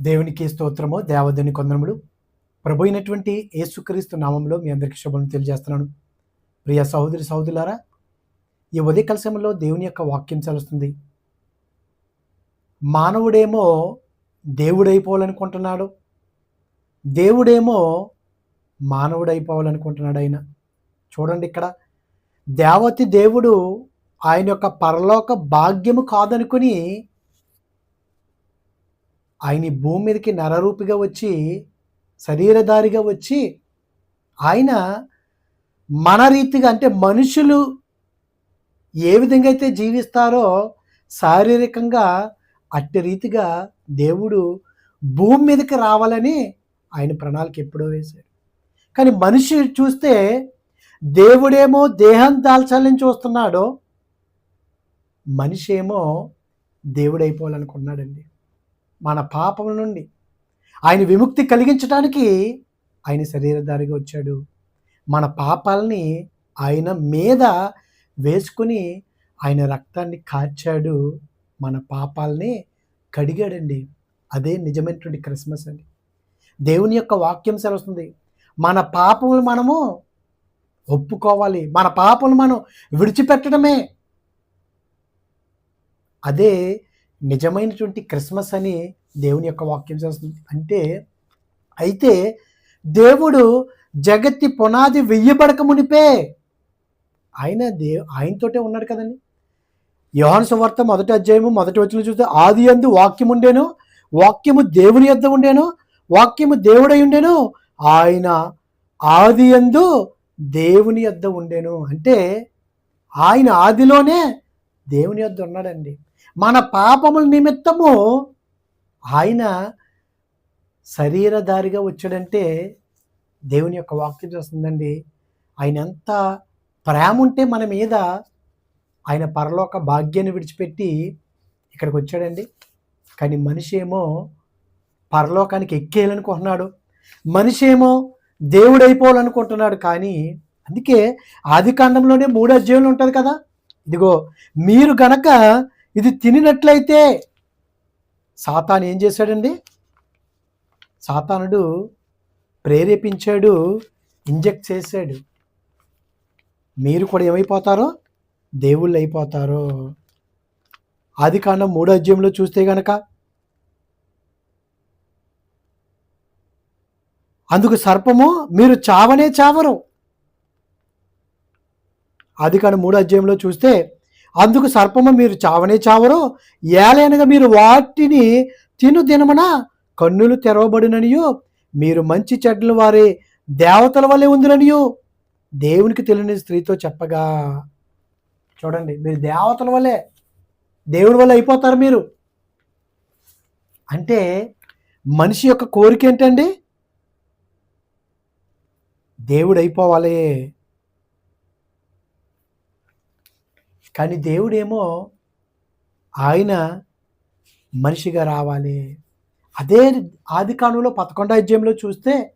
దేవునికి స్తోత్రము దేవదేని కొందరములు ప్రభు అయినటువంటి యేసుక్రీస్తు నామంలో మీ అందరికీ శుభం తెలియజేస్తున్నాను. ప్రియ సహోదరి సహోదరులారా ఈ ఉదయ కలశంలో దేవుని యొక్క వాక్యం చలుస్తుంది మానవుడేమో దేవుడైపోవాలనుకుంటున్నాడు. దేవుడేమో మానవుడైపోవాలనుకుంటున్నాడు ఆయన. చూడండి ఇక్కడ. దేవతి దేవుడు ఆయన యొక్క పరలోక భాగ్యము కాదనుకుని ఆయన భూమి మీదకి నరరూపిగా వచ్చి శరీరధారిగా వచ్చి ఆయన మన రీతిగా అంటే మనుషులు ఏ విధంగా అయితే జీవిస్తారో శారీరకంగా అట్టి రీతిగా దేవుడు భూమి మీదకి రావాలని ఆయన ప్రణాళిక ఎప్పుడో వేశాడు. కానీ మనిషి చూస్తే దేవుడేమో దేహం దాల్చాలని చూస్తున్నాడో మనిషి ఏమో దేవుడైపోవాలనుకున్నాడండి. మన పాపం నుండి. ఆయన విముక్తి కలిగించడానికి ఆయన శరీరధారిగా వచ్చాడు. మన పాపాలని ఆయన మీద వేసుకుని ఆయన రక్తాన్ని కాచాడు మన పాపాలని కడిగాడండి. అదే నిజమైనటువంటి క్రిస్మస్ అండి. దేవుని యొక్క వాక్యం సెలవుస్తుంది. మన పాపములు మనము ఒప్పుకోవాలి. మన పాపములు మనం విడిచిపెట్టడమే. అదే నిజమైనటువంటి క్రిస్మస్ అని దేవుని యొక్క వాక్యం చేస్తుంది. అంటే అయితే దేవుడు జగత్తి పునాది వెయ్యబడక మునిపే ఆయన దే ఆయనతోటే ఉన్నాడు కదండి. యోహాను సువార్త మొదటి అధ్యాయము మొదటి వచ్చిన చూస్తే ఆది అందు వాక్యం ఉండేను వాక్యము దేవుని యొద్ద ఉండేను వాక్యము దేవుడై ఉండేను ఆయన ఆది అందు దేవుని యొద్ద ఉండేను. అంటే ఆయన ఆదిలోనే దేవుని యొద్ద ఉన్నాడండి. మన పాపముల నిమిత్తము ఆయన శరీరధారిగా వచ్చాడంటే దేవుని యొక్క వాక్యం చేస్తుందండి. ఆయన ఎంత ప్రేమ ఉంటే మన మీద ఆయన పరలోక భాగ్యాన్ని విడిచిపెట్టి ఇక్కడికి వచ్చాడండి. కానీ మనిషి ఏమో పరలోకానికి ఎక్కేయాలనుకుంటున్నాడు. మనిషి ఏమో దేవుడైపోవాలనుకుంటున్నాడు. కానీ అందుకే ఆది కాండంలోనే మూడు అధ్యాయులు ఉంటుంది కదా? ఇదిగో మీరు గనక ఇది తినినట్లయితే సాతాను ఏం చేశాడండి? సాతానుడు ప్రేరేపించాడు ఇంజెక్ట్ చేశాడు. మీరు కూడా ఏమైపోతారో? దేవుళ్ళు అయిపోతారో. ఆది కాండం మూడో అధ్యాయంలో చూస్తే గనక అందుకు సర్పము మీరు చావనే చావరు. ఆది కాండం మూడో అధ్యాయంలో చూస్తే అందుకు సర్పము మీరు చావనే చావరో ఏలైనగా మీరు వాటిని తిను దినమున కన్నులు తెరవబడిననియో మీరు మంచి చెడ్డలు వారి దేవతల వల్లే ఉందిననియో దేవునికి తెలియని స్త్రీతో చెప్పగా. చూడండి మీరు దేవతల వల్లే దేవుడి వల్ల అయిపోతారు మీరు. అంటే మనిషి యొక్క కోరిక ఏంటండి? దేవుడు అయిపోవాలి. కానీ దేవుడేమో ఆయన మనిషిగా రావాలి. అదే ఆది కాలంలో పదకొండో అధ్యాయంలో చూస్తే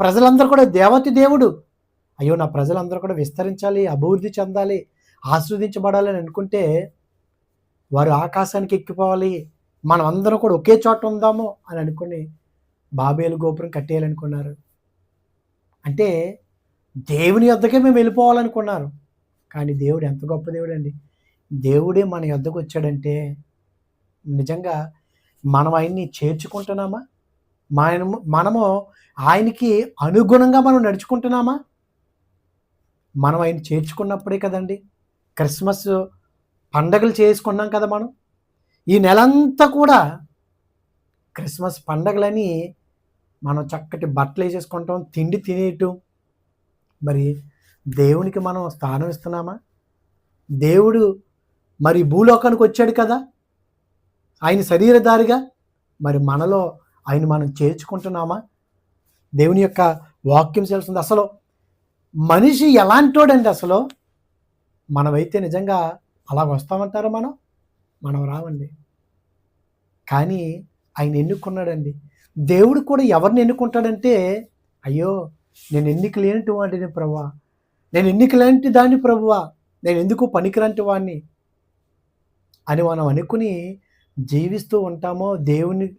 ప్రజలందరూ కూడా దేవతి దేవుడు. అయ్యో నా ప్రజలందరూ కూడా విస్తరించాలి అభివృద్ధి చెందాలి ఆస్వాదించబడాలి అని అనుకుంటే వారు ఆకాశానికి ఎక్కిపోవాలి. మనం అందరం కూడా ఒకే చోట ఉందాము అని అనుకుని బాబేలు గోపురం కట్టేయాలనుకున్నారు. అంటే దేవుని వద్దకే మేము వెళ్ళిపోవాలనుకున్నారు. కానీ దేవుడు ఎంత గొప్ప దేవుడు అండి దేవుడే మన యొద్దకు వచ్చాడంటే నిజంగా మనం ఆయన్ని చేర్చుకుంటున్నామా? మనము మనము ఆయనకి అనుగుణంగా మనం నడుచుకుంటున్నామా? మనం ఆయన చేర్చుకున్నప్పుడే కదండి. క్రిస్మస్ పండగలు చేసుకున్నాం కదా మనం. ఈ నెలంతా కూడా క్రిస్మస్ పండగలని మనం చక్కటి బట్టలు వేసేసుకుంటాం తిండి తినేయటం. మరి దేవునికి మనం స్థానం ఇస్తున్నామా? దేవుడు మరి భూలోకానికి వచ్చాడు కదా? ఆయన శరీరధారిగా మరి మనలో ఆయన మనం చేర్చుకుంటున్నామా? దేవుని యొక్క వాక్యం తెలుస్తుంది అసలు మనిషి ఎలాంటోడండి అసలు? మనమైతే నిజంగా అలా వస్తామంటారా మనం? మనం రావండి. కానీ ఆయన ఎన్నుకున్నాడండి. దేవుడు కూడా ఎవరిని ఎన్నుకుంటాడంటే అయ్యో నేను ఎన్నిక లేనిటి వాడిని నేను ఎన్నిక దాన్ని ప్రభువా నేను ఎందుకు పనికిరంటి వాడిని అని మనం అనుకుని జీవిస్తూ ఉంటామో దేవుని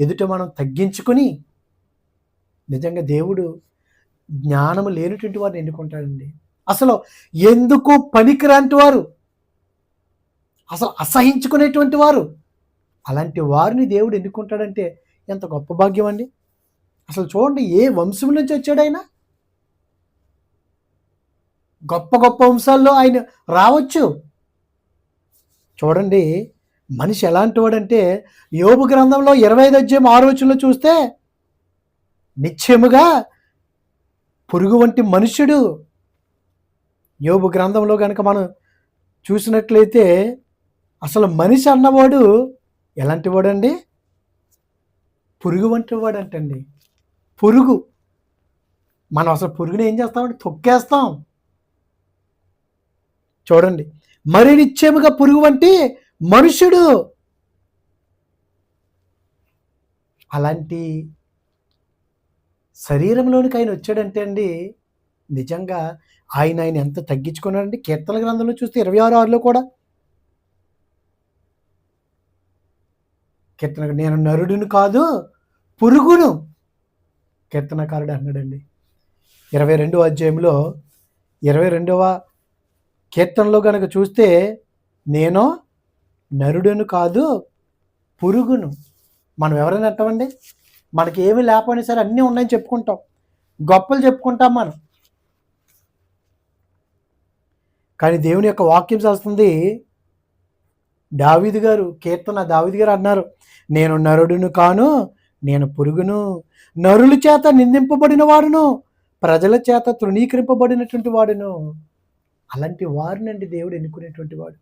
ఎదుట మనం తగ్గించుకుని నిజంగా దేవుడు జ్ఞానము లేనటువంటి వారిని ఎన్నుకుంటాడండి. అసలు ఎందుకు పనికిరాంటి వారు? అసలు అసహించుకునేటువంటి వారు? అలాంటి వారిని దేవుడు ఎన్నుకుంటాడంటే ఎంత గొప్ప భాగ్యం అండి. అసలు చూడండి ఏ వంశం నుంచి వచ్చాడైనా గొప్ప గొప్ప అంశాల్లో ఆయన రావచ్చు. చూడండి మనిషి ఎలాంటి వాడంటే యోగు గ్రంథంలో ఇరవై ఐదు అధ్యాయం ఆరు వచనంలో చూస్తే నిశ్చయముగా పురుగు వంటి మనుష్యుడు. యోబు గ్రంథంలో కనుక మనం చూసినట్లయితే అసలు మనిషి అన్నవాడు ఎలాంటి వాడండి పురుగు వంటి వాడు అంటండి పురుగు. మనం అసలు పురుగుని ఏం చేస్తామంటే తొక్కేస్తాం. చూడండి. మరి నిత్యముగా పురుగు వంటి మనుషుడు అలాంటి శరీరంలోనికి ఆయన వచ్చాడంటే అండి నిజంగా ఆయన ఆయన ఎంత తగ్గించుకున్నాడండి కీర్తన గ్రంథంలో చూస్తే ఇరవై ఆరు ఆరులో కూడా. కీర్తన నేను నరుడును కాదు పురుగును కీర్తనకారుడు అన్నాడండి. ఇరవై రెండవ అధ్యాయంలో ఇరవై రెండవ కీర్తనలో కనుక చూస్తే నేను నరుడును కాదు పురుగును. మనం ఎవరైనా అంటామండి? మనకి ఏమి లేకపోయినా సరే అన్నీ ఉన్నాయని చెప్పుకుంటాం. గొప్పలు చెప్పుకుంటాం మనం. కానీ దేవుని యొక్క వాక్యం చేస్తుంది దావిది గారు కీర్తన దావిది గారు అన్నారు నేను నరుడును కాను నేను పురుగును. నరుల చేత నిందింపబడిన వాడును ప్రజల చేత తృణీకరింపబడినటువంటి వాడును. అలాంటి వారినండి దేవుడు ఎన్నుకునేటువంటి వాడు.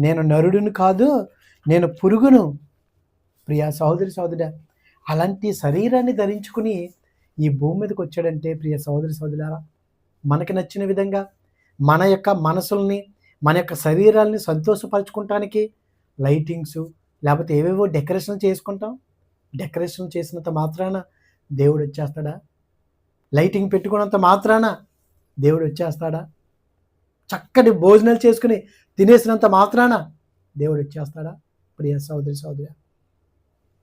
నేను నరుడును కాదు నేను పురుగును. ప్రియా సహోదరి సహోదర అలాంటి శరీరాన్ని ధరించుకుని ఈ భూమి మీదకి వచ్చాడంటే ప్రియ సహోదరి సహోదరులారా మనకి నచ్చిన విధంగా మన యొక్క మనసుల్ని మన యొక్క శరీరాల్ని సంతోషపరచుకుంటానికి లైటింగ్స్ లేకపోతే ఏవేవో డెకరేషన్ చేసుకుంటాం. డెకరేషన్ చేసినంత మాత్రాన దేవుడు వచ్చేస్తాడా? లైటింగ్ పెట్టుకున్నంత మాత్రాన దేవుడు వచ్చేస్తాడా? చక్కటి భోజనాలు చేసుకుని తినేసినంత మాత్రాన దేవుడు వచ్చేస్తాడా ప్రియ సోదరి సోదరి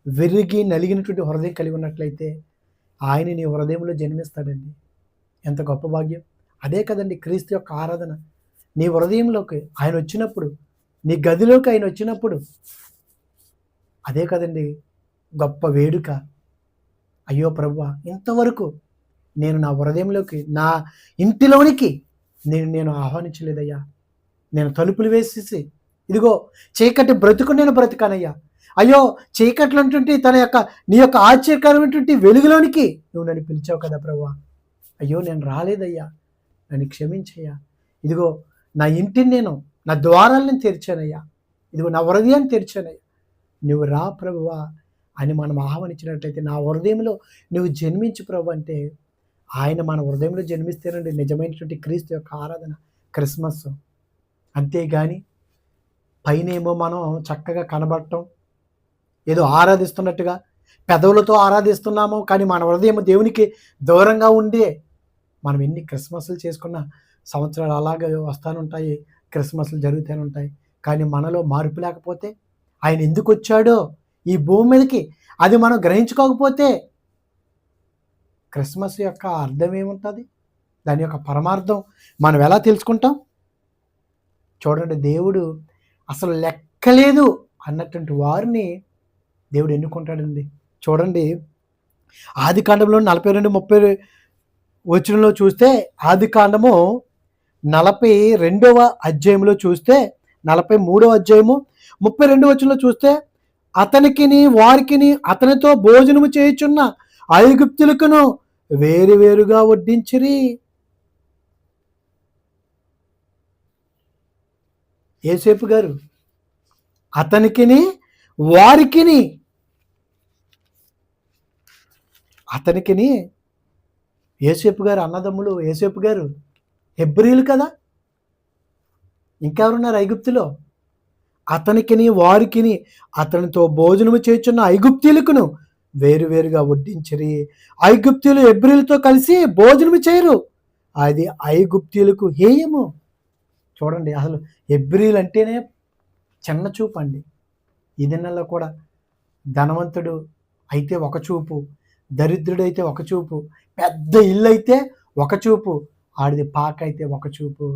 విరిగి నలిగినటువంటి హృదయం కలిగి ఉన్నట్లయితే ఆయన నీ హృదయంలో జన్మిస్తాడండి. ఎంత గొప్ప భాగ్యం. అదే కదండి క్రీస్తు యొక్క ఆరాధన. నీ హృదయంలోకి ఆయన వచ్చినప్పుడు నీ గదిలోకి ఆయన వచ్చినప్పుడు అదే కదండి గొప్ప వేడుక. అయ్యో ప్రభు ఇంతవరకు నేను నా హృదయంలోకి నా ఇంటిలోనికి నేను నేను ఆహ్వానించలేదయ్యా. నేను తలుపులు వేసేసి ఇదిగో చీకటి బ్రతుకు నేను బ్రతికానయ్యా. అయ్యో చీకట్లు అంటుంటే తన యొక్క నీ యొక్క ఆశ్చర్యకరమైనటువంటి వెలుగులోనికి నువ్వు నన్ను పిలిచావు కదా ప్రభు అయ్యో నేను రాలేదయ్యా. నన్ను క్షమించయ్యా. ఇదిగో నా ఇంటిని నేను నా ద్వారాలను తెరిచానయ్యా. ఇదిగో నా హృదయాన్ని తెరిచానయ్యా. నువ్వు రా ప్రభువా అని మనం ఆహ్వానించినట్లయితే నా హృదయంలో నువ్వు జన్మించు ప్రభు అంటే ఆయన మన హృదయంలో జన్మిస్తేనండి నిజమైనటువంటి క్రీస్తు యొక్క ఆరాధన క్రిస్మస్. అంతేగాని పైనేమో మనం చక్కగా కనబడటం ఏదో ఆరాధిస్తున్నట్టుగా పెదవులతో ఆరాధిస్తున్నాము కానీ మన హృదయం దేవునికి దూరంగా ఉండే మనం ఎన్ని క్రిస్మస్లు చేసుకున్న సంవత్సరాలు అలాగే వస్తానుంటాయి క్రిస్మస్లు జరుగుతూనే ఉంటాయి కానీ మనలో మార్పు లేకపోతే ఆయన ఎందుకు వచ్చాడో ఈ భూమి మీదకి అది మనం గ్రహించుకోకపోతే క్రిస్మస్ యొక్క అర్థం ఏముంటుంది? దాని యొక్క పరమార్థం మనం ఎలా తెలుసుకుంటాం? చూడండి దేవుడు అసలు లెక్కలేదు అన్నటువంటి వారిని దేవుడు ఎన్నుకుంటాడండి. చూడండి ఆది కాండంలో నలభై రెండు ముప్పై వచనంలో చూస్తే ఆది కాండము నలభై రెండవ అధ్యాయంలో చూస్తే నలభై మూడవ అధ్యాయము ముప్పై రెండు వచనంలో చూస్తే అతనికిని వారికిని అతనితో భోజనము చేయుచున్న ఐగుప్తులకును వేరు వేరుగా వడ్డించిరి. ఏసేపు గారు అతనికిని వారికిని అతనికిని ఏసేపు గారు అన్నదమ్ములు ఏసేపు గారు హెబ్రిలు కదా? ఇంకెవరున్నారు ఐగుప్తులో? అతనికిని వారికిని అతనితో భోజనము చేస్తున్న ఐగుప్తీలకును వేరువేరుగా వడ్డించరి. ఐగుప్తులు ఎబ్రిలతో కలిసి భోజనము చేయరు. అది ఐగుప్తులకు హేయము. చూడండి అసలు ఎబ్రిల్ అంటేనే చిన్న చూపు అండి. ఈ దినాల్లో కూడా ధనవంతుడు అయితే ఒక చూపు దరిద్రుడైతే ఒక చూపు పెద్ద ఇల్లు అయితే ఒక చూపు ఆడిది పాక అయితే ఒక చూపు.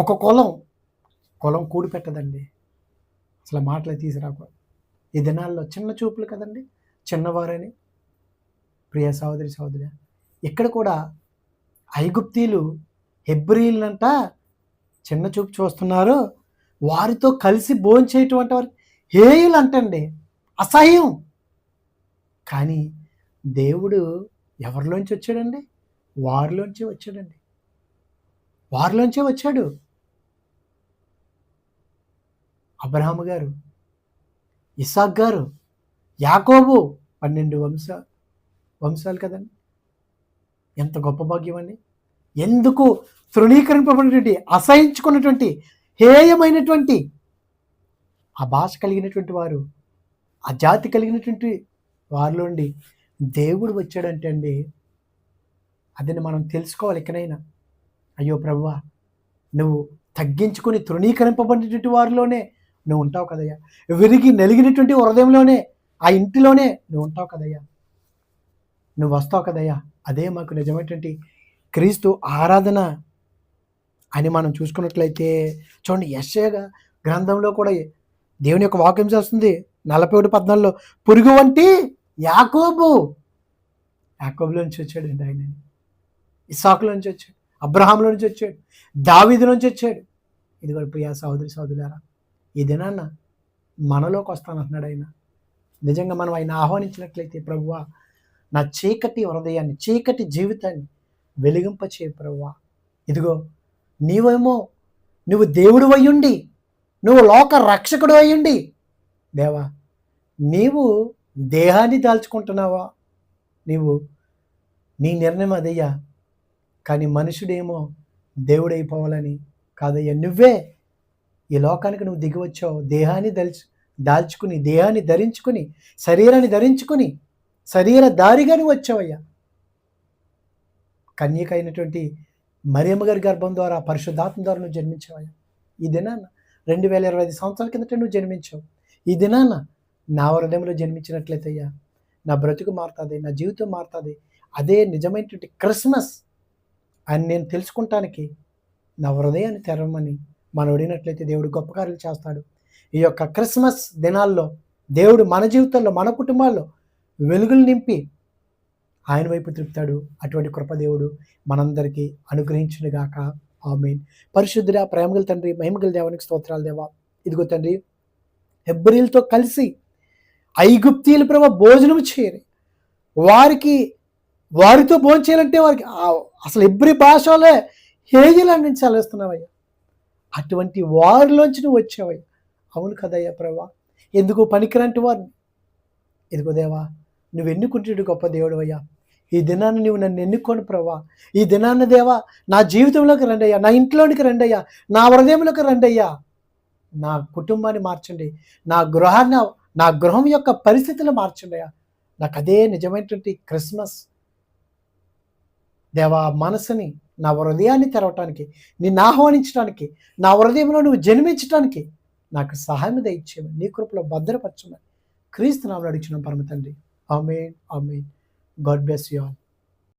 ఒక కులం కులం కూడి పెట్టదండి అసలు మాటలు తీసుకురాకూడదు ఈ దినాల్లో చిన్న చూపులు కదండి. చిన్నవారని. ప్రియ సహోదరి సహోదరి ఇక్కడ కూడా ఐగుప్తీలు హెబ్రిలంట చిన్న చూపు చూస్తున్నారు. వారితో కలిసి భోంచేటువంటి వారు హేయులు అంటండి అసహ్యం. కానీ దేవుడు ఎవరిలోంచి వచ్చాడండి? వారిలోంచి వచ్చాడండి. వారిలోంచే వచ్చాడు. అబ్రహాము గారు ఇసాక్ గారు యాకోబు పన్నెండు వంశ వంశాలు కదండి. ఎంత గొప్ప భాగ్యం అండి. ఎందుకు తృణీకరింపబడినటువంటి అసహించుకున్నటువంటి హేయమైనటువంటి ఆ భాష కలిగినటువంటి వారు ఆ జాతి కలిగినటువంటి వారిలోండి దేవుడు వచ్చాడంటే అండి అదని మనం తెలుసుకోవాలి ఇకనైనా అయ్యో ప్రభువా నువ్వు తగ్గించుకొని తృణీకరింపబడినటువంటి వారిలోనే నువ్వు ఉంటావు కదయ్యా. విరిగి నలిగినటువంటి హృదయంలోనే ఆ ఇంటిలోనే నువ్వు ఉంటావు కదయ్యా. నువ్వు వస్తావు కదయ్యా. అదే మాకు నిజమైనటువంటి క్రీస్తు ఆరాధన అని మనం చూసుకున్నట్లయితే చూడండి యశగా గ్రంథంలో కూడా దేవుని యొక్క వాక్యం చేస్తుంది. నలభై ఒకటి పద్నాలుగులో పురుగు వంటి యాకోబు యాకోబులో నుంచి వచ్చాడండి ఆయన. ఇసాకులో నుంచి వచ్చాడు. అబ్రహాంలో నుంచి వచ్చాడు. దావీదు నుంచి వచ్చాడు. ఇది కూడా ప్రియా సహోదరి సహోదరులారా ఈ దినాన మనలోకి వస్తానంటున్నాడు ఆయన. నిజంగా మనం ఆయన ఆహ్వానించినట్లయితే ప్రభువా నా చీకటి హృదయాన్ని చీకటి జీవితాన్ని వెలిగింపచే ప్రభువా. ఇదిగో నీవేమో నువ్వు దేవుడు అయ్యుండి నువ్వు లోక రక్షకుడు అయ్యుండి దేవా నీవు దేహాన్ని దాల్చుకుంటున్నావా? నీవు నీ నిర్ణయం అదయ్యా. కానీ మనుషుడేమో దేవుడైపోవాలని కాదయ్యా. నువ్వే ఈ లోకానికి నువ్వు దిగివచ్చావు. దేహాన్ని దల్చు దాల్చుకుని దేహాన్ని ధరించుకుని శరీరాన్ని ధరించుకుని శరీర దారిగా నువ్వు వచ్చావయ్యా. కన్యక అయినటువంటి మరియమ్మ గారి గర్భం ద్వారా పరిశుద్ధాత్మ ద్వారా నువ్వు జన్మించావయ్యా. ఈ దినాన్న రెండు వేల ఇరవై ఐదు సంవత్సరాల కిందట నువ్వు జన్మించావు. ఈ దినాన్న నా హృదయంలో జన్మించినట్లయితే అయ్యా నా బ్రతుకు మారుతుంది నా జీవితం మారుతుంది. అదే నిజమైనటువంటి క్రిస్మస్ అని నేను తెలుసుకుంటానికి నా హృదయాన్ని తెరవమని మనం అడిగినట్లయితే దేవుడు గొప్ప కార్యలు చేస్తాడు. ఈ యొక్క క్రిస్మస్ దినాల్లో దేవుడు మన జీవితంలో మన కుటుంబాల్లో వెలుగులు నింపి ఆయన వైపు తిప్పుతాడు. అటువంటి కృపదేవుడు మనందరికీ అనుగ్రహించునుగాక. ఆమెన్. పరిశుద్ధుడా ప్రేమగల తండ్రి మహిమగల దేవానికి స్తోత్రాలు దేవా. ఇదిగో తండ్రి హెబ్రిల్తో కలిసి ఐగుప్తీలు ప్రభ భోజనం చేయరు వారికి వారితో భోజనం చేయాలంటే వారికి అసలు ఎబ్రి భాషలో హేజీలు నుంచి చదివిస్తున్నావయ్యా అటువంటి వారిలోంచి నువ్వు వచ్చావయ్యా. అవును కదయ్యా ప్రభా. ఎందుకు పనికిరంటి వారు ఇదిగో దేవా? నువ్వు ఎన్నుకుంటే గొప్ప దేవుడు అయ్యా ఈ దినాన్ని నువ్వు నన్ను ఎన్నుకోను ప్రభా. ఈ దినాన్ని దేవా నా జీవితంలోకి రండయ్యా నా ఇంట్లోనికి రండయ్యా నా హృదయంలోకి రండయ్యా. నా కుటుంబాన్ని మార్చండి. నా గృహాన్ని నా గృహం యొక్క పరిస్థితులు మార్చండి అయ్యా. నాకు అదే నిజమైనటువంటి క్రిస్మస్. దేవా మనసుని నా హృదయాన్ని తెరవటానికి నిన్ను ఆహ్వానించడానికి నా హృదయంలో నువ్వు జన్మించడానికి నాకు సహాయం దయచేయమని నీ కృపలో భద్రపరచమని క్రీస్తు నామలు అడిగిన పరమ తండ్రి. Amen amen. God bless you all.